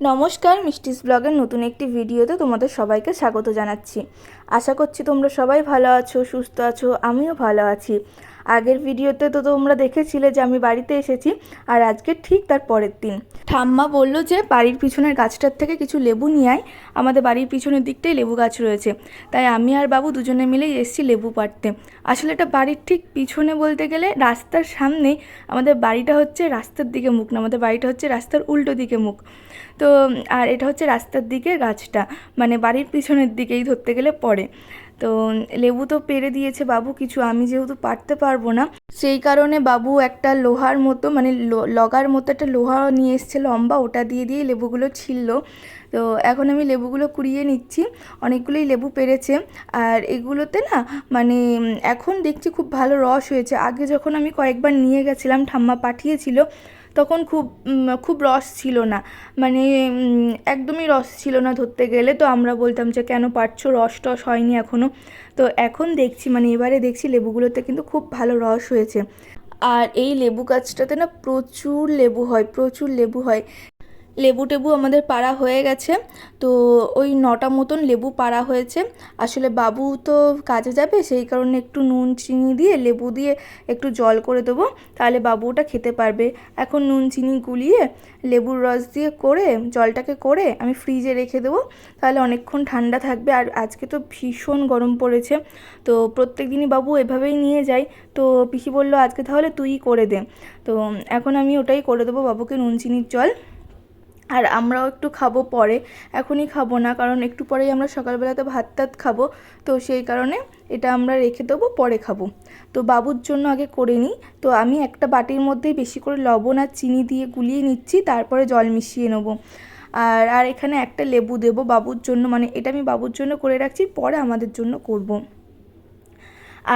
নমস্কার, মিষ্টিস ব্লগের নতুন একটি ভিডিওতে তোমাদের সবাইকে স্বাগত জানাচ্ছি। আশা করছি তোমরা সবাই ভালো আছো, সুস্থ আছো, আমিও ভালো আছি। আগের ভিডিওতে তো তোমরা দেখেছিলে যে আমি বাড়িতে এসেছি আর আজকে ঠিক তার পরের দিন। ঠাম্মা বলল যে বাড়ির পিছনের গাছটার থেকে কিছু লেবু নিয়ে আয়, আমাদের বাড়ির পিছনের দিকটাই লেবু গাছ রয়েছে। তাই আমি আর বাবু দুজনে মিলেই এসেছি লেবু পাড়তে। আসলে এটা বাড়ির ঠিক পিছনে বলতে গেলে রাস্তার সামনে আমাদের বাড়িটা হচ্ছে রাস্তার দিকে মুখ না, আমাদের বাড়িটা হচ্ছে রাস্তার উল্টো দিকে মুখ। তো, আর এটা হচ্ছে রাস্তার দিকে গাছটা মানে বাড়ির পিছনের দিকেই ধরতে গেলে পড়ে। তো লেবু তো পেরে দিয়েছে বাবু, কিছু আমি যেহেতু পারতে পারব না। সেই কারণে বাবু একটা লোহার মতো মানে লগার মতো একটা লোহা নিয়ে এসছে লম্বা ওটা দিয়ে দিয়ে লেবুগুলো ছিল তো এখন আমি লেবুগুলো কুড়িয়ে নিচ্ছি, অনেকগুলোই লেবু পেরেছে। আর এগুলোতে না মানে এখন দেখছি খুব ভালো রস হয়েছে। আগে যখন আমি কয়েকবার নিয়ে গেছিলাম, ঠাম্মা পাঠিয়েছিল তখন খুব খুব রস ছিল না। মানে একদমই রস ছিল না ধরতে গেলে। তো আমরা বলতাম যে, কেন পারছ? রস টস হয়নি এখনও তো এখন দেখছি মানে এবারে দেখছি লেবুগুলোতে কিন্তু খুব ভালো রস হয়েছে। আর এই লেবু গাছটাতে না প্রচুর লেবু হয়, প্রচুর লেবু হয়। লেবু টেবু আমাদের পাড়া হয়ে গেছে। তো ওই নটা মতন লেবু পাড়া হয়েছে। আসলে বাবু তো কাজে যাবে, সেই কারণে একটু নুন, চিনি দিয়ে লেবু দিয়ে একটু জল করে দেবো, তাহলে বাবু ওটা খেতে পারবে। এখন নুন, চিনি গুলিয়ে লেবুর রস দিয়ে করে, জলটাকে করে আমি ফ্রিজে রেখে দেবো, তাহলে অনেকক্ষণ ঠান্ডা থাকবে। আর আজকে তো ভীষণ গরম পড়েছে। তো প্রত্যেক দিনই বাবু এভাবেই নিয়ে যায়। তো পিসি বলল, আজকে তাহলে তুই করে দে। তো এখন আমি ওটাই করে দেবো বাবুকে নুন, চিনির জল। আর আমরাও একটু খাব পরে, এখনই খাব না, কারণ একটু পরেই আমরা সকালবেলাতে ভাত টাত খাব, তো সেই কারণে এটা আমরা রেখে দেবো, পরে খাব তো বাবুর জন্য আগে করে নিই, তো আমি একটা বাটির মধ্যেই বেশি করে লবণ আর চিনি দিয়ে গুলিয়ে নিচ্ছি, তারপরে জল মিশিয়ে নেব আর আর এখানে একটা লেবু দেবো বাবুর জন্য মানে এটা আমি বাবুর জন্য করে রাখছি, পরে আমাদের জন্য করব।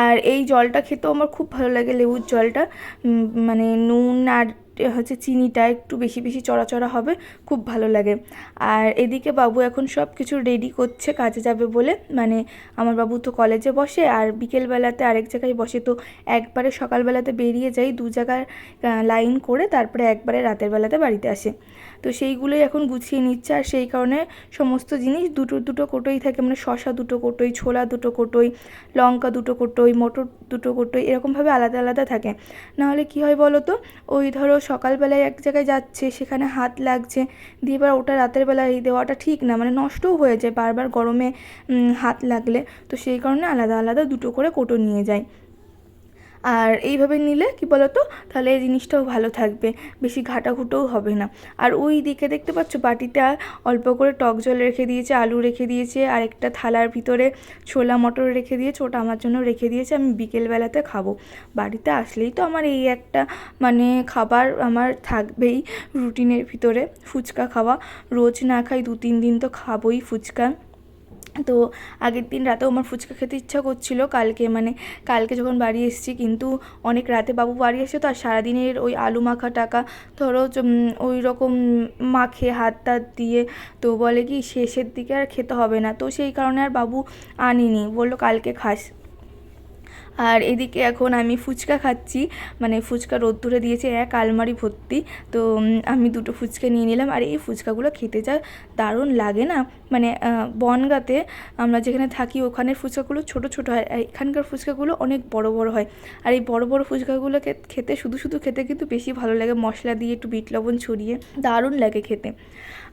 আর এই জলটা খেতেও আমার খুব ভালো লাগে লেবুর জলটা মানে নুন আর হচ্ছে চিনিটা একটু বেশি বেশি চড়া চড়া হবে, খুব ভালো লাগে। আর এদিকে বাবু এখন সব কিছু রেডি করছে, কাজে যাবে বলে। মানে আমার বাবু তো কলেজে বসে, আর বিকেলবেলাতে আরেক জায়গায় বসে। তো একবারে সকালবেলাতে বেরিয়ে যাই দু জায়গার লাইন করে, তারপরে একবারে রাতের বেলাতে বাড়িতে আসে। তো সেইগুলোই এখন গুছিয়ে নিচ্ছে, আর সেই কারণে সমস্ত জিনিস দুটো দুটো কোটোই থাকে। মানে শশা দুটো কোটোই, ছোলা দুটো কোটোই, লঙ্কা দুটো কোটোই, মটর দুটো কোটোই, এরকমভাবে আলাদা আলাদা থাকে। নাহলে কী হয় বলো তো ওই ধরো সকালবেলায় এক জায়গায় যাচ্ছে, সেখানে হাত লাগছে, দিয়ে এবার ওটা রাতের বেলায় দেওয়াটা ঠিক না মানে নষ্টও হয়ে যায় বারবার গরমে হাত লাগলে। তো সেই কারণে আলাদা আলাদা দুটো করে কোটো নিয়ে যায়। আর এইভাবে নিলে কি বলতো? তাহলে এই জিনিসটাও ভালো থাকবে। বেশি ঘাটাঘুটোও হবে না। আর ওই দিকে দেখতে পাচ্ছ বাটিতে অল্প করে টক জল রেখে দিয়েছে, আলু রেখে দিয়েছে আর একটা থালার ভিতরে ছোলা মটর রেখে দিয়েছে, ওটা আমার জন্য রেখে দিয়েছে, আমি বিকেলবেলাতে খাব। বাড়িতে আসলেই তো আমার এই একটা মানে খাবার আমার থাকবেই রুটিনের ভিতরে। ফুচকা খাওয়া। রোজ না খাই দু তিন দিন তো খাবোই ফুচকা। তো আগের দিন রাতেও আমার ফুচকা খেতে ইচ্ছা করছিল। কালকে মানে কালকে যখন বাড়ি এসেছি কিন্তু অনেক রাতে বাবু বাড়ি এসেছে তো আর সারাদিনের ওই আলু মাখা টাকা ধরো ওই রকম মাখে হাত টাত দিয়ে তো বলে কি শেষের দিকে আর খেতে হবে না। তো সেই কারণে আর বাবু আনিনি। বলল কালকে খাস। আর এদিকে এখন আমি ফুচকা খাচ্ছি। মানে ফুচকা রোদ্দুরে দিয়েছে এক আলমারি ভর্তি। তো আমি দুটো ফুচকা নিয়ে নিলাম। আর এই ফুচকাগুলো খেতে যা দারুণ লাগে না? মানে বনগাঁতে আমরা যেখানে থাকি ওখানের ফুচকাগুলো ছোট ছোট হয়। আর এখানকার ফুচকাগুলো অনেক বড় বড় হয়। আর এই বড় বড় ফুচকাগুলো খেতে শুধু শুধু খেতে কিন্তু বেশি ভালো লাগে। মশলা দিয়ে একটু বিট লবণ ছড়িয়ে দারুণ লাগে খেতে।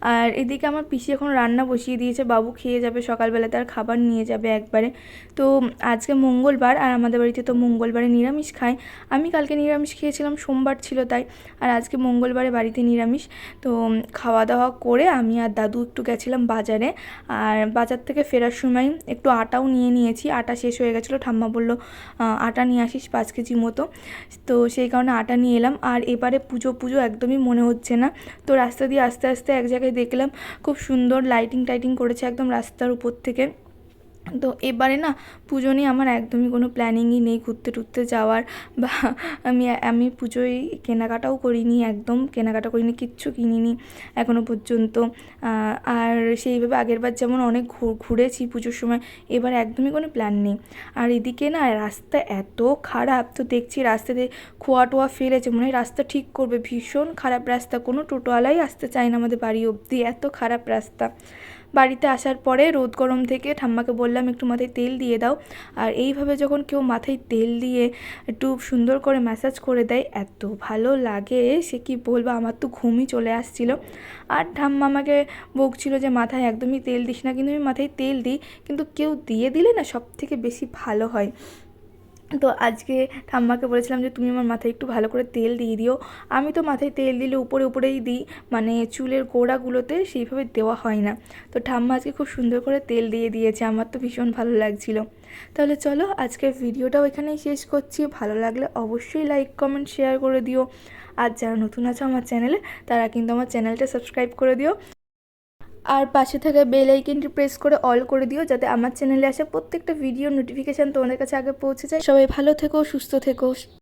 আর এদিকে আমার পিসি এখন রান্না বসিয়ে দিয়েছে। বাবু খেয়ে যাবে সকালবেলাতে আর খাবার নিয়ে যাবে একবারে। তো, আজকে মঙ্গলবার আর আমাদের বাড়িতে তো মঙ্গলবারে নিরামিষ খায়। আমি কালকে নিরামিষ খেয়েছিলাম, সোমবার ছিল তাই। আর আজকে মঙ্গলবারে বাড়িতে নিরামিষ। তো খাওয়া দাওয়া করে আমি আর দাদু একটু গেছিলাম বাজারে। আর বাজার থেকে ফেরার সময় একটু আটাও নিয়ে নিয়েছি। আটা শেষ হয়ে গেছিল, ঠাম্মা বলল আটা নিয়ে আসিস পাঁচ কেজি মতো। তো সেই কারণে আটা নিয়ে এলাম। আর এবারে পুজো পুজো একদমই মনে হচ্ছে না। তো রাস্তা দিয়ে আস্তে আস্তে এক জায়গায় দেখলাম, খুব সুন্দর লাইটিং টাইটিং করেছে একদম রাস্তার উপর থেকে। তো এবারে না পুজো নিয়ে আমার একদমই কোনো প্ল্যানিংই নেই ঘুরতে টুরতে যাওয়ার। বা আমি আমি পুজোয় কেনাকাটাও করিনি, একদম কেনাকাটা করিনি, কিচ্ছু কিনিনি এখনও পর্যন্ত। আর সেইভাবে আগেরবার যেমন অনেক ঘুরেছি পুজোর সময়, এবার একদমই কোনো প্ল্যান নেই। আর এদিকে না রাস্তা এত খারাপ, তো দেখছি রাস্তাতে খোয়া টোয়া ফেলেছে, মনে হয় রাস্তা ঠিক করবে। ভীষণ খারাপ রাস্তা, কোনো টোটোওয়ালাই আসতে চায় না আমাদের বাড়ি অবধি, এত খারাপ রাস্তা। বাড়িতে আসার পরে রোদ গরম থেকে ঠাম্মাকে বললাম, একটু মাথায় তেল দিয়ে দাও। আর এইভাবে যখন কেউ মাথায় তেল দিয়ে একটু সুন্দর করে ম্যাসাজ করে দেয়, এত ভালো লাগে, সে কি বলব? আমার তো ঘুমই চলে আসছিল। আর ঠাম্মা আমাকে বকছিল যে, মাথায় একদমই তেল দিস না। কিন্তু আমি মাথায় তেল দিই, কিন্তু কেউ দিয়ে দিলে না সব থেকে বেশি ভালো হয়। তো আজকে ঠাম্মাকে বলেছিলাম যে, তুমি আমার মাথায় একটু ভালো করে তেল দিয়ে দিও। আমি তো মাথায় তেল দিলে উপরে উপরেই দিই মানে চুলের গোড়াগুলোতে সেইভাবে দেওয়া হয় না। তো ঠাম্মা আজকে খুব সুন্দর করে তেল দিয়ে দিয়েছে, আমার তো ভীষণ ভালো লাগছিল। তাহলে চলো আজকের ভিডিওটাও এখানেই শেষ করছি। ভালো লাগলে অবশ্যই লাইক, কমেন্ট, শেয়ার করে দিও। আর যারা নতুন আছে আমার চ্যানেলে, তারা কিন্তু আমার চ্যানেলটা সাবস্ক্রাইব করে দিও। আর পাশে থাকা বেল আইকনটি প্রেস করে অল করে দিও যাতে আমার চ্যানেলে আসা প্রত্যেকটা ভিডিও নোটিফিকেশান তোমাদের কাছে আগে পৌঁছে যায়। সবাই ভালো থেকো, সুস্থ থেকো।